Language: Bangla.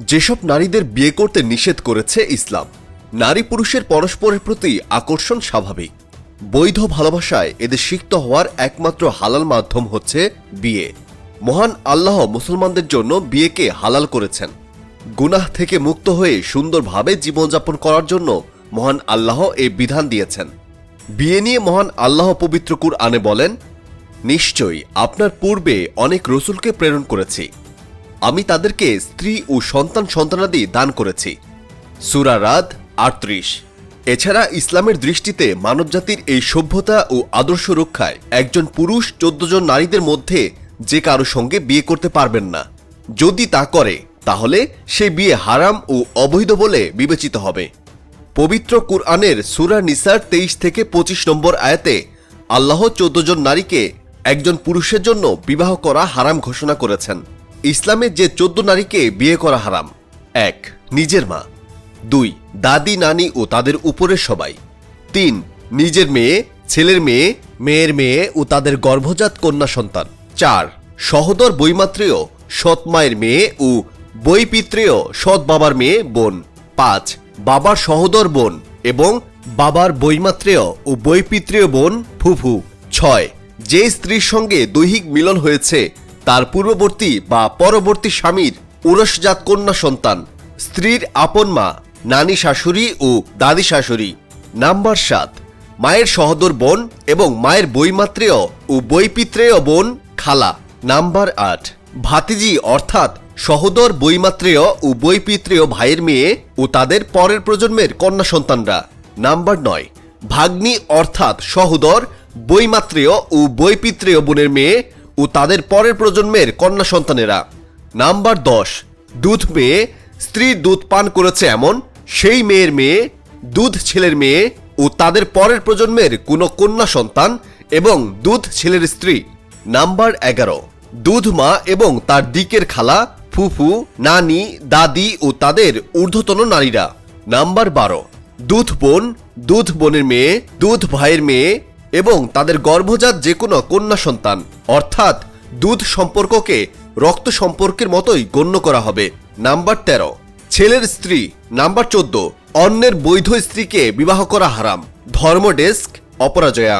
যেসব নারীদের বিয়ে করতে নিষেধ করেছে ইসলাম, নারী পুরুষের পরস্পরের প্রতি আকর্ষণ স্বাভাবিক। বৈধ ভালোবাসায় এদের সিক্ত হওয়ার একমাত্র হালাল মাধ্যম হচ্ছে বিয়ে। মহান আল্লাহ মুসলমানদের জন্য বিয়েকে হালাল করেছেন। গুনাহ থেকে মুক্ত হয়ে সুন্দরভাবে জীবনযাপন করার জন্য মহান আল্লাহ এই বিধান দিয়েছেন। বিয়ে নিয়ে মহান আল্লাহ পবিত্র কুরআনে বলেন, নিশ্চয়ই আপনার পূর্বে অনেক রসুলকে প্রেরণ করেছি। আমি তাদেরকে স্ত্রী ও সন্তান সন্তানাদি দান করেছি। সুরা রাদ আটত্রিশ। এছাড়া ইসলামের দৃষ্টিতে মানবজাতির এই সভ্যতা ও আদর্শ রক্ষায় একজন পুরুষ চোদ্দ জন নারীদের মধ্যে যে কারও সঙ্গে বিয়ে করতে পারবেন না। যদি তা করে, তাহলে সে বিয়ে হারাম ও অবৈধ বলে বিবেচিত হবে। পবিত্র কুরআনের সুরা নিসার তেইশ থেকে পঁচিশ নম্বর আয়াতে আল্লাহ চোদ্দ জন নারীকে একজন পুরুষের জন্য বিবাহ করা হারাম ঘোষণা করেছেন। ইসলামে যে চোদ্দ নারীকে বিয়ে করা হারাম। এক, নিজের মা। দুই, দাদি, নানি ও তাদের উপরের সবাই। তিন, নিজের মেয়ে, ছেলের মেয়ে, মেয়ের মেয়ে ও তাদের গর্ভজাত কন্যা সন্তান। চার, সহদর বৈমাত্রেয়, সৎ মায়ের মেয়ে ও বৈপিত্রেয়, সৎ বাবার মেয়ে বোন। পাঁচ, বাবার সহদর বোন এবং বাবার বৈমাত্রেয় ও বৈপিত্রেয় বোন ফুফু। ছয়, যে স্ত্রীর সঙ্গে দৈহিক মিলন হয়েছে তার পূর্ববর্তী বা পরবর্তী স্বামীর উরসজাত কন্যা সন্তান, স্ত্রীর আপন মা, নানি শাশুড়ি ও দাদি শাশুড়ি। নাম্বার সাত, মায়ের সহদর বোন এবং মায়ের বৈমাত্রেয় ও বৈপিত্রেয় বোন খালা। নাম্বার আট, ভাতিজি অর্থাৎ সহদর বৈমাত্রেয় ও বৈপিত্রেয় ভাইয়ের মেয়ে ও তাদের পরের প্রজন্মের কন্যা সন্তানরা। নাম্বার নয়, ভাগ্নি অর্থাৎ সহদর বৈমাত্রেয় ও বৈপিত্রেয় বোনের মেয়ে ও তাদের পরের প্রজন্মের কন্যা সন্তানেরা। নাম্বার দশ, দুধ মেয়ে স্ত্রীর দুধ পান করেছে এমন সেই মেয়ের মেয়ে, দুধ ছেলের মেয়ে ও তাদের পরের প্রজন্মের কোনো কন্যা সন্তান এবং দুধ ছেলের স্ত্রী। নাম্বার এগারো, দুধ মা এবং তার দিকের খালা, ফুফু, নানি, দাদি ও তাদের ঊর্ধ্বতন নারীরা। নাম্বার বারো, দুধ বোন, দুধ বোনের মেয়ে, দুধ ভাইয়ের মেয়ে এবং তাদের গর্ভজাত যে কোনো কন্যা সন্তান, অর্থাৎ দুধ সম্পর্ককে রক্ত সম্পর্কের মতোই গণ্য করা হবে। নাম্বার তেরো, ছেলের স্ত্রী। নাম্বার চোদ্দ, অন্যের বৈধ স্ত্রীকে বিবাহ করা হারাম। ধর্ম ডেস্ক অপরাজয়া।